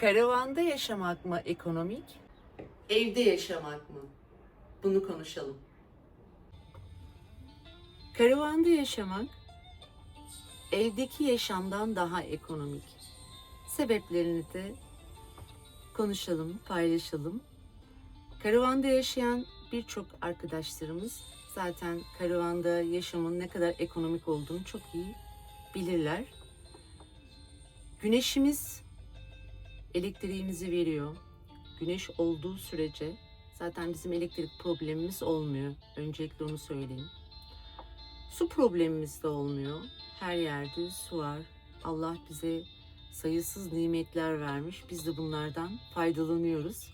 Karavanda yaşamak mı ekonomik? Evde yaşamak mı? Bunu konuşalım. Karavanda yaşamak evdeki yaşamdan daha ekonomik. Sebeplerini de konuşalım, paylaşalım. Karavanda yaşayan birçok arkadaşlarımız zaten karavanda yaşamın ne kadar ekonomik olduğunu çok iyi bilirler. Güneşimiz elektriğimizi veriyor. Güneş olduğu sürece zaten bizim elektrik problemimiz olmuyor. Öncelikle onu söyleyeyim. Su problemimiz de olmuyor. Her yerde su var. Allah bize sayısız nimetler vermiş. Biz de bunlardan faydalanıyoruz.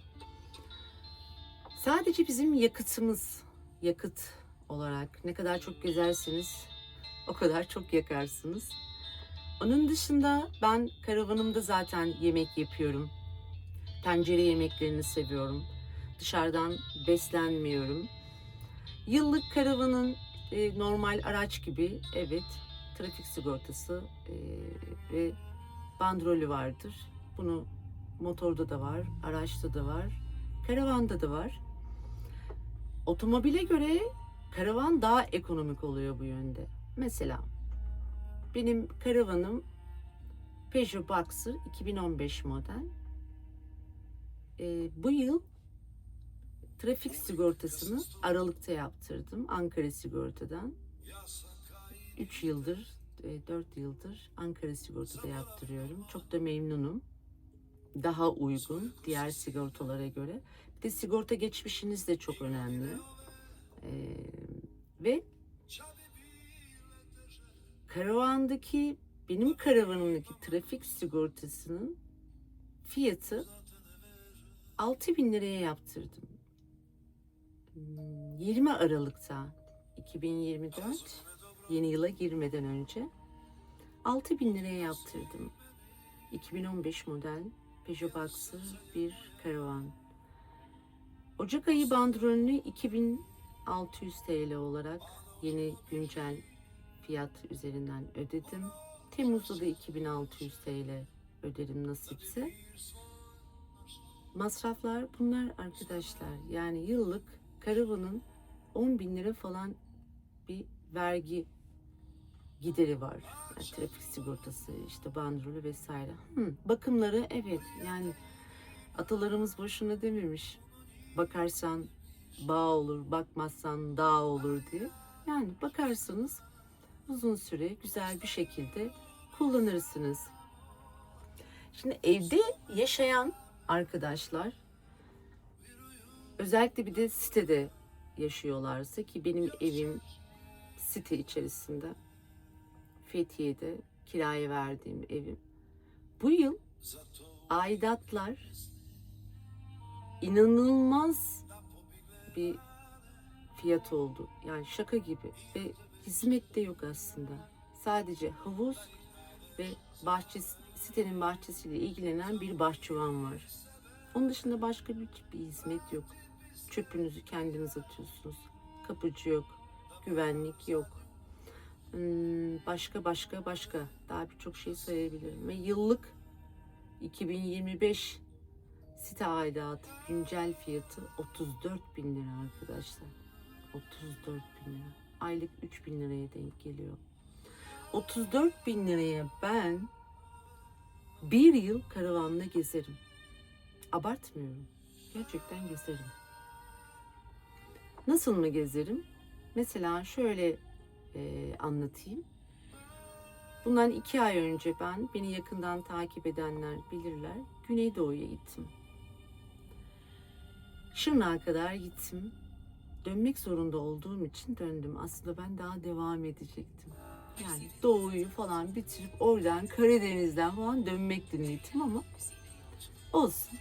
Sadece bizim yakıtımız, yakıt olarak ne kadar çok gezerseniz o kadar çok yakarsınız. Onun dışında ben karavanımda zaten yemek yapıyorum. Tencere yemeklerini seviyorum. Dışarıdan beslenmiyorum. Yıllık karavanın e, normal araç gibi evet trafik sigortası e, ve bandrolü vardır. Bunu motorda da var, araçta da var, karavanda da var. Otomobile göre karavan daha ekonomik oluyor bu yönde. Mesela benim karavanım Peugeot Boxer 2015 model. Ee, bu yıl trafik sigortasını Aralık'ta yaptırdım Ankara Sigorta'dan. 3 yıldır, 4 yıldır Ankara Sigorta'da yaptırıyorum. Çok da memnunum. Daha uygun diğer sigortalara göre. Bir de sigorta geçmişiniz de çok önemli. Ee, ve karavandaki benim karavanımdaki trafik sigortasının fiyatı 6000 bin liraya yaptırdım. Hmm, 20 Aralık'ta 2024 yeni yıla girmeden önce 6000 bin liraya yaptırdım. 2015 model Peugeot Boxer bir karavan. Ocak ayı bandrolünü 2600 TL olarak yeni güncel fiyat üzerinden ödedim. Temmuz'da da 2600 TL öderim nasipse. Masraflar bunlar arkadaşlar. Yani yıllık karavanın 10 bin lira falan bir vergi gideri var. Yani trafik sigortası, işte bandrolü vesaire. Hı, bakımları evet yani atalarımız boşuna dememiş. Bakarsan bağ olur, bakmazsan dağ olur diye. Yani bakarsanız uzun süre güzel bir şekilde kullanırsınız. Şimdi evde yaşayan arkadaşlar özellikle bir de sitede yaşıyorlarsa ki benim evim site içerisinde Fethiye'de kiraya verdiğim evim. Bu yıl aidatlar inanılmaz bir fiyat oldu. Yani şaka gibi ve hizmet de yok aslında. Sadece havuz ve bahçesi, sitenin bahçesiyle ilgilenen bir bahçıvan var. Onun dışında başka bir, bir hizmet yok. Çöpünüzü kendiniz atıyorsunuz. Kapıcı yok. Güvenlik yok. Hmm, başka başka başka. Daha birçok şey sayabilirim. Ve yıllık 2025 site aidatı güncel fiyatı 34 bin lira arkadaşlar. 34 bin lira. Aylık 3 bin liraya denk geliyor. 34 bin liraya ben bir yıl karavanla gezerim. Abartmıyorum. Gerçekten gezerim. Nasıl mı gezerim? Mesela şöyle e, anlatayım. Bundan iki ay önce ben, beni yakından takip edenler bilirler, Güneydoğu'ya gittim. Şırnak'a kadar gittim. Dönmek zorunda olduğum için döndüm. Aslında ben daha devam edecektim. Yani doğuyu falan bitirip oradan Karadeniz'den falan dönmekti niyetim ama olsun.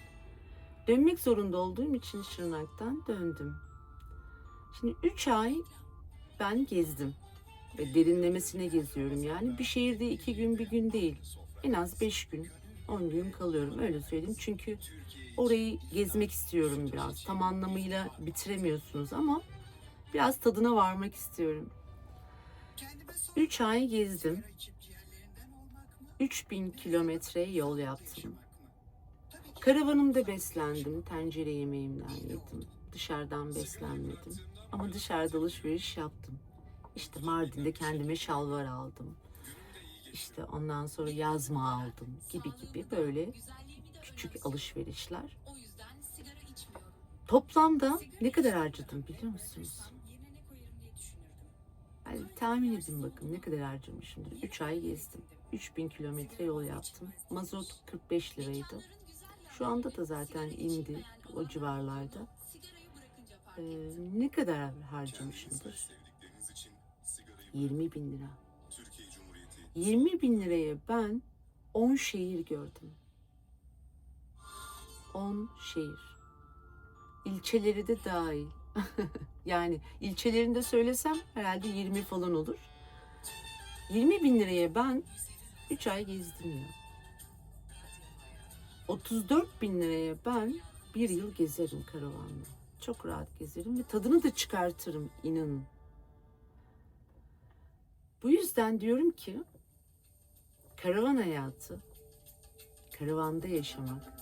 Dönmek zorunda olduğum için Şırnak'tan döndüm. Şimdi 3 ay ben gezdim. Ve derinlemesine geziyorum yani. Bir şehirde iki gün bir gün değil. En az beş gün, on gün kalıyorum öyle söyleyeyim. Çünkü orayı gezmek istiyorum biraz. Tam anlamıyla bitiremiyorsunuz ama biraz tadına varmak istiyorum. 3 ay gezdim. 3000 kilometre yol yaptım. Karavanımda beslendim. Tencere yemeğimden yedim. Dışarıdan beslenmedim. Ama dışarıda alışveriş yaptım. İşte Mardin'de kendime şalvar aldım. İşte ondan sonra yazma aldım gibi gibi böyle küçük alışverişler. Toplamda ne kadar harcadım biliyor musunuz? Yani tahmin edin bakın ne kadar harcamışımdır. 3 ay gezdim. 3000 kilometre yol yaptım. Mazot 45 liraydı. Şu anda da zaten indi o civarlarda. Ee, ne kadar harcamışımdır? 20 bin lira. 20 bin liraya ben 10 şehir gördüm. 10 şehir. İlçeleri de dahil. yani ilçelerinde söylesem herhalde 20 falan olur. 20 bin liraya ben 3 ay gezdim ya. 34 bin liraya ben bir yıl gezerim karavanla. Çok rahat gezerim ve tadını da çıkartırım inanın. Bu yüzden diyorum ki karavan hayatı, karavanda yaşamak,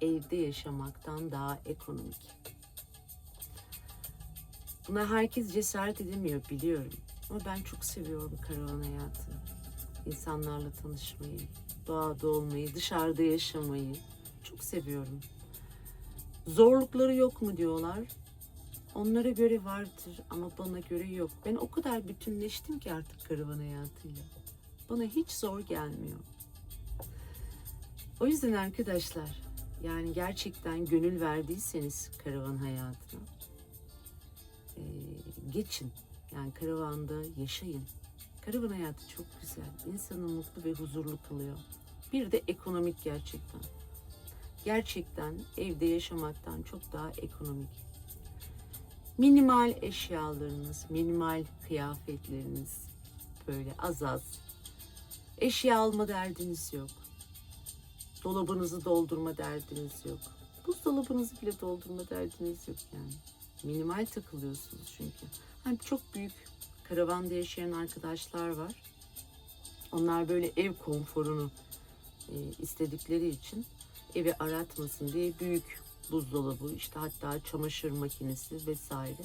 evde yaşamaktan daha ekonomik. Buna herkes cesaret edemiyor biliyorum. Ama ben çok seviyorum karavan hayatını. İnsanlarla tanışmayı, doğada olmayı, dışarıda yaşamayı çok seviyorum. Zorlukları yok mu diyorlar. Onlara göre vardır ama bana göre yok. Ben o kadar bütünleştim ki artık karavan hayatıyla. Bana hiç zor gelmiyor. O yüzden arkadaşlar yani gerçekten gönül verdiyseniz karavan hayatına eee, geçin. Yani karavanda yaşayın. Karavan hayatı çok güzel. İnsanı mutlu ve huzurlu kılıyor. Bir de ekonomik gerçekten. Gerçekten evde yaşamaktan çok daha ekonomik. Minimal eşyalarınız, minimal kıyafetleriniz böyle az az. Eşya alma derdiniz yok. Dolabınızı doldurma derdiniz yok. Buzdolabınızı bile doldurma derdiniz yok yani. Minimal takılıyorsunuz çünkü. Hani çok büyük karavanda yaşayan arkadaşlar var. Onlar böyle ev konforunu e, istedikleri için evi aratmasın diye büyük buzdolabı, işte hatta çamaşır makinesi vesaire.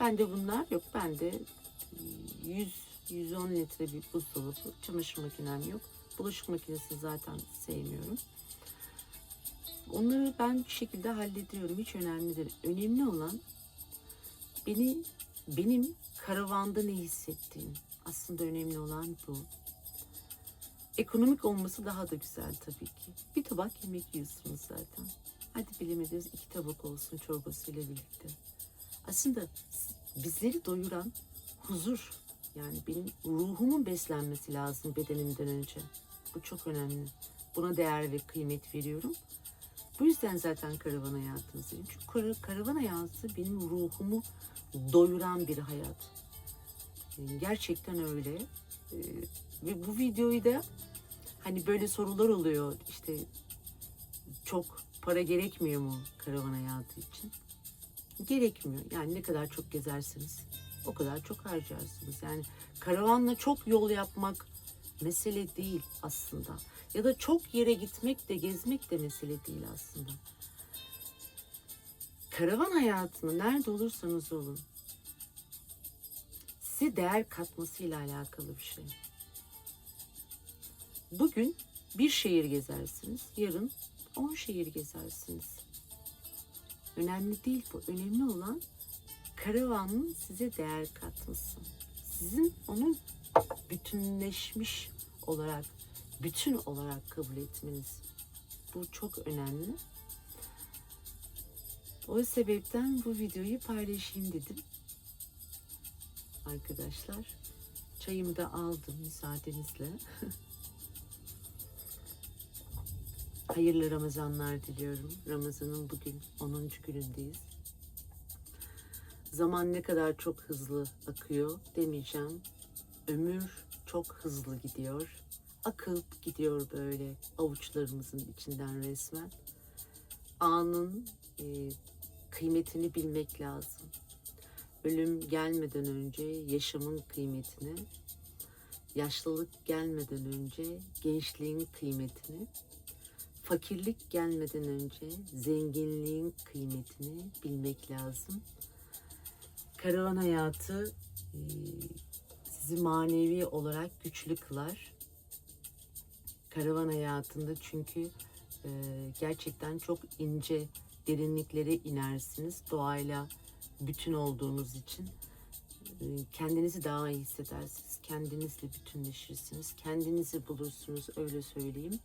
Bende bunlar yok. Bende 100 110 litre bir buzdolabı, çamaşır makinem yok. Bulaşık makinesini zaten sevmiyorum. Onları ben bir şekilde hallediyorum. Hiç önemli değil. Önemli olan beni benim karavanda ne hissettiğim. Aslında önemli olan bu. Ekonomik olması daha da güzel tabii ki. Bir tabak yemek yiyorsunuz zaten. Hadi bilemediniz iki tabak olsun çorbasıyla birlikte. Aslında bizleri doyuran huzur. Yani benim ruhumun beslenmesi lazım bedenimden önce. Bu çok önemli. Buna değer ve kıymet veriyorum. Bu yüzden zaten karavan hayatınızdayım. Çünkü kara- karavan hayatı benim ruhumu doyuran bir hayat. Yani Gerçekten öyle. Ee, Ve bu videoyu da hani böyle sorular oluyor işte çok para gerekmiyor mu karavan hayatı için? Gerekmiyor. Yani ne kadar çok gezersiniz o kadar çok harcarsınız. Yani karavanla çok yol yapmak mesele değil aslında. Ya da çok yere gitmek de gezmek de mesele değil aslında. Karavan hayatını nerede olursanız olun size değer katmasıyla alakalı bir şey. Bugün bir şehir gezersiniz, yarın on şehir gezersiniz. Önemli değil bu. Önemli olan karavanın size değer katması. Sizin onun bütünleşmiş olarak, bütün olarak kabul etmeniz. Bu çok önemli. O sebepten bu videoyu paylaşayım dedim. Arkadaşlar, çayımı da aldım müsaadenizle. Hayırlı Ramazanlar diliyorum. Ramazan'ın bugün 10. günündeyiz. Zaman ne kadar çok hızlı akıyor demeyeceğim. Ömür çok hızlı gidiyor. Akıp gidiyor böyle avuçlarımızın içinden resmen. Anın e, kıymetini bilmek lazım. Ölüm gelmeden önce yaşamın kıymetini, yaşlılık gelmeden önce gençliğin kıymetini, fakirlik gelmeden önce zenginliğin kıymetini bilmek lazım. Karavan hayatı e, sizi manevi olarak güçlü kılar. Karavan hayatında çünkü e, gerçekten çok ince derinliklere inersiniz. Doğayla bütün olduğunuz için e, kendinizi daha iyi hissedersiniz. Kendinizle bütünleşirsiniz. Kendinizi bulursunuz öyle söyleyeyim.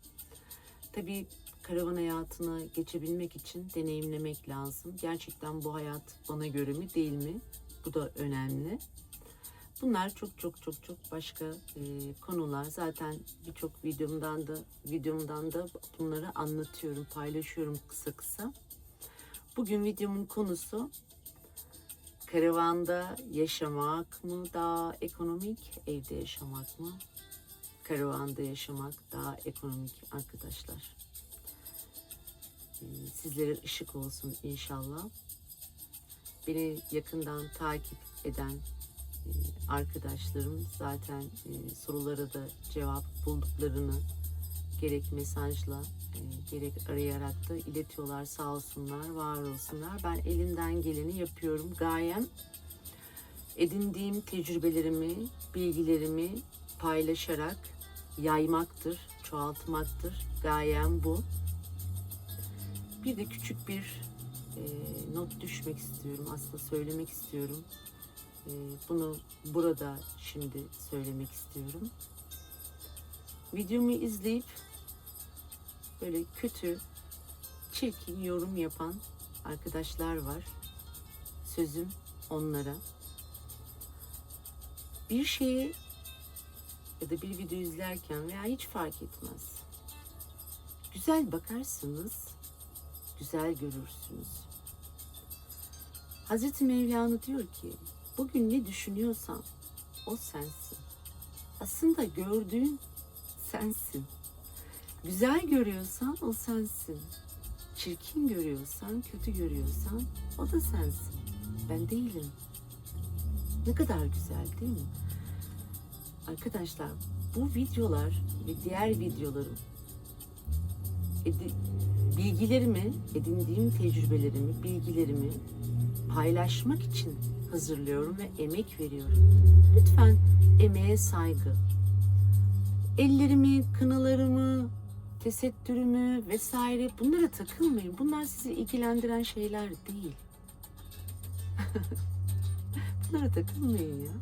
Tabii karavan hayatına geçebilmek için deneyimlemek lazım. Gerçekten bu hayat bana göre mi değil mi? Bu da önemli. Bunlar çok çok çok çok başka e, konular. Zaten birçok videomdan da videomdan da bunları anlatıyorum, paylaşıyorum kısa kısa. Bugün videomun konusu karavanda yaşamak mı daha ekonomik, evde yaşamak mı? Karavanda yaşamak daha ekonomik arkadaşlar. Ee, Sizlere ışık olsun inşallah. Beni yakından takip eden e, arkadaşlarım zaten e, sorulara da cevap bulduklarını gerek mesajla e, gerek arayarak da iletiyorlar sağ olsunlar, var olsunlar. Ben elimden geleni yapıyorum. Gayem edindiğim tecrübelerimi, bilgilerimi paylaşarak yaymaktır, çoğaltmaktır. Gayem bu. Bir de küçük bir e, not düşmek istiyorum. Aslında söylemek istiyorum. E, bunu burada şimdi söylemek istiyorum. Videomu izleyip böyle kötü, çirkin yorum yapan arkadaşlar var. Sözüm onlara. Bir şeyi ya da bir video izlerken veya hiç fark etmez. Güzel bakarsınız, güzel görürsünüz. Hazreti Mevlana diyor ki, bugün ne düşünüyorsan o sensin. Aslında gördüğün sensin. Güzel görüyorsan o sensin. Çirkin görüyorsan, kötü görüyorsan o da sensin. Ben değilim. Ne kadar güzel değil mi? Arkadaşlar bu videolar ve diğer videolarım bilgilerimi, edindiğim tecrübelerimi, bilgilerimi paylaşmak için hazırlıyorum ve emek veriyorum. Lütfen emeğe saygı. Ellerimi, kınalarımı, tesettürümü vesaire bunlara takılmayın. Bunlar sizi ilgilendiren şeyler değil. bunlara takılmayın ya.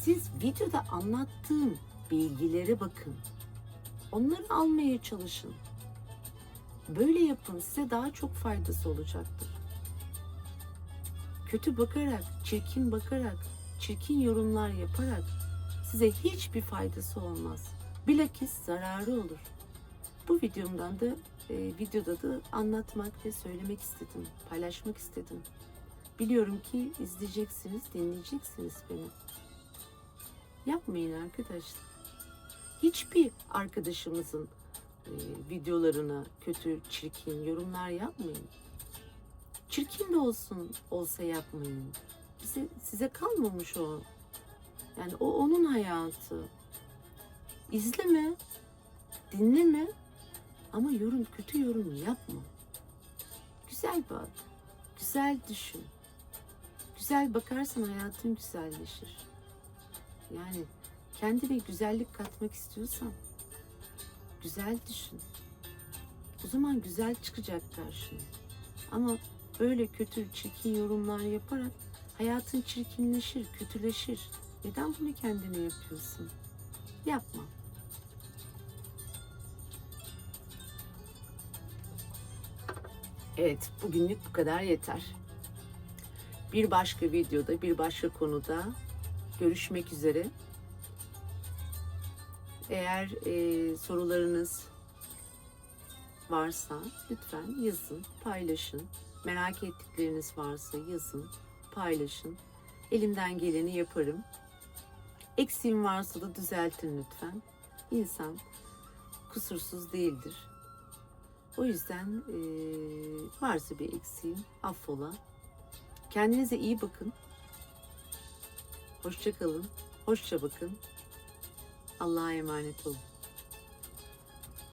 Siz videoda anlattığım bilgilere bakın. Onları almaya çalışın. Böyle yapın size daha çok faydası olacaktır. Kötü bakarak, çirkin bakarak, çirkin yorumlar yaparak size hiçbir faydası olmaz. Bilakis zararı olur. Bu videomdan da e, videoda da anlatmak ve söylemek istedim, paylaşmak istedim. Biliyorum ki izleyeceksiniz, dinleyeceksiniz beni. Yapmayın arkadaşlar. Hiçbir arkadaşımızın e, videolarına kötü, çirkin yorumlar yapmayın. Çirkin de olsun, olsa yapmayın. Bize, size kalmamış o. Yani o onun hayatı. İzleme, dinleme ama yorum kötü yorum yapma. Güzel bak, güzel düşün. Güzel bakarsan hayatın güzelleşir. Yani kendine güzellik katmak istiyorsan güzel düşün. O zaman güzel çıkacak karşına. Ama öyle kötü, çirkin yorumlar yaparak hayatın çirkinleşir, kötüleşir. Neden bunu kendine yapıyorsun? Yapma. Evet, bugünlük bu kadar yeter. Bir başka videoda, bir başka konuda görüşmek üzere. Eğer e, sorularınız varsa lütfen yazın, paylaşın. Merak ettikleriniz varsa yazın, paylaşın. Elimden geleni yaparım. Eksiğim varsa da düzeltin lütfen. İnsan kusursuz değildir. O yüzden e, varsa bir eksiğim affola. Kendinize iyi bakın. Hoşça kalın. Hoşça bakın. Allah'a emanet olun.